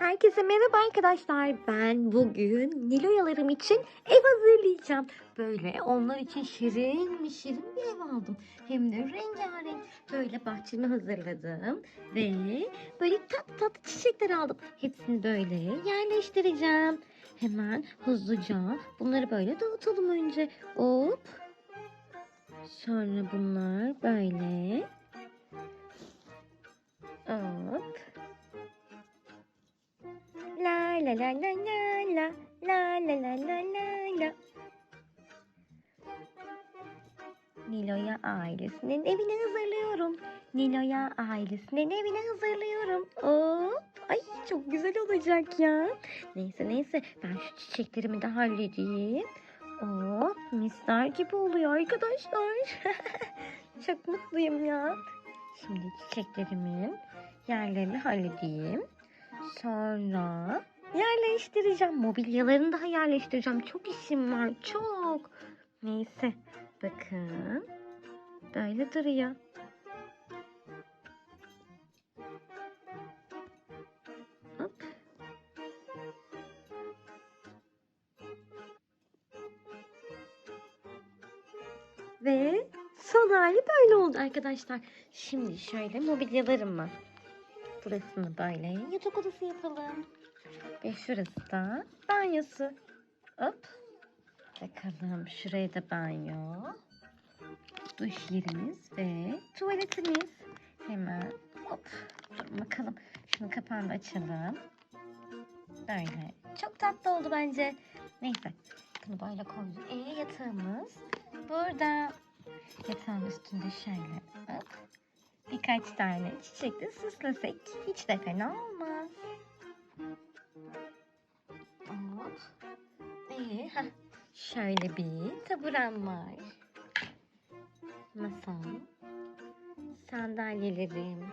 Herkese merhaba arkadaşlar. Ben bugün Niloyalarım için ev hazırlayacağım. Böyle onlar için şirin mi şirin bir ev aldım. Hem de rengarenk. Böyle bahçemi hazırladım. Ve böyle tatlı tatlı çiçekler aldım. Hepsini böyle yerleştireceğim. Hemen hızlıca bunları böyle dağıtalım önce. Hop. Sonra bunlar böyle. Hop. La la la la la la la la la la Nilo'ya ailesinin evini hazırlıyorum. Nilo'ya ailesinin evini hazırlıyorum. Hop. Ay çok güzel olacak ya. Neyse neyse ben şu çiçeklerimi de halledeyim. Hop misler gibi oluyor arkadaşlar. çok mutluyum ya. Şimdi çiçeklerimin yerlerini halledeyim. Sonra yerleştireceğim. Mobilyalarını daha yerleştireceğim. Çok işim var. Çok. Neyse. Bakın. Böyle duruyor. Hop. Ve son hali böyle oldu arkadaşlar. Şimdi şöyle mobilyalarım var. Burasını böyle yatak odası yapalım. Ve şurası da banyosu. Hop. Bakalım şuraya da banyo. Duş yerimiz ve tuvaletimiz. Hemen hop. Dur bakalım. Şunu kapağını açalım. Böyle. Çok tatlı oldu bence. Neyse. Bunu böyle koyduk. E yatağımız burada. Yatağın üstünde şöyle. Hop birkaç tane çiçekle süslesek hiç de fena olmaz. Ee, heh, şöyle bir taburem var. Masam. Sandalyelerim.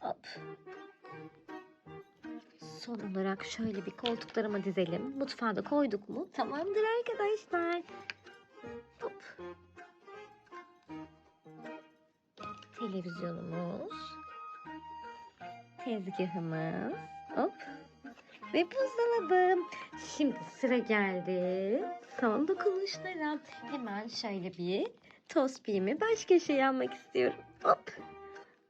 Hop. Son olarak şöyle bir koltuklarıma dizelim. Mutfağa koyduk mu? Tamamdır arkadaşlar. Hop. televizyonumuz, tezgahımız, ve buzdolabım. Şimdi sıra geldi son dokunuşlara. Hemen şöyle bir tospimi baş köşeye almak istiyorum. Hop.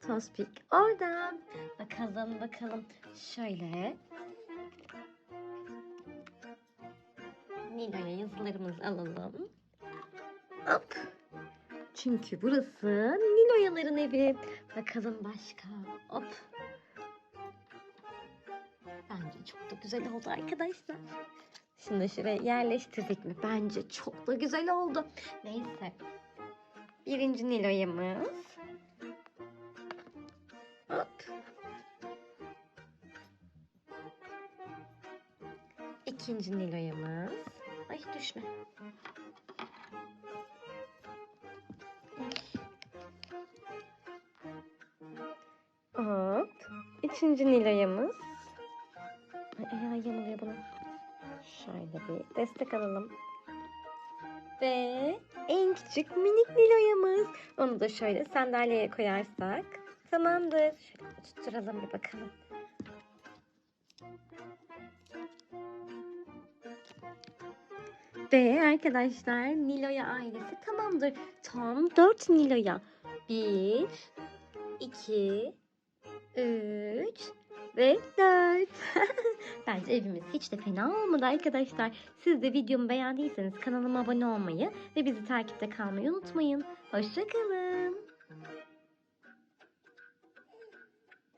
Tospik orada. Bakalım bakalım. Şöyle. Nilo'ya yazılarımızı alalım. Hop. Çünkü burası Niloyaların evi. Bakalım başka. Hop. Çok da güzel oldu arkadaşlar. Şimdi şuraya yerleştirdik mi? Bence çok da güzel oldu. Neyse. Birinci Niloyamız. Hop. İkinci Niloyamız. Ay düşme. Hop. Üçüncü Niloyamız. Ayağı yanılıyor buna. Şöyle bir destek alalım. Ve en küçük minik Niloyamız. Onu da şöyle sandalyeye koyarsak tamamdır. Şöyle tutturalım bir bakalım. Ve arkadaşlar Nilo'ya ailesi tamamdır. Tam 4 Nilo'ya. 1, 2, 3 ve 4. Bence evimiz hiç de fena olmadı arkadaşlar. Siz de videomu beğendiyseniz kanalıma abone olmayı ve bizi takipte kalmayı unutmayın. Hoşçakalın.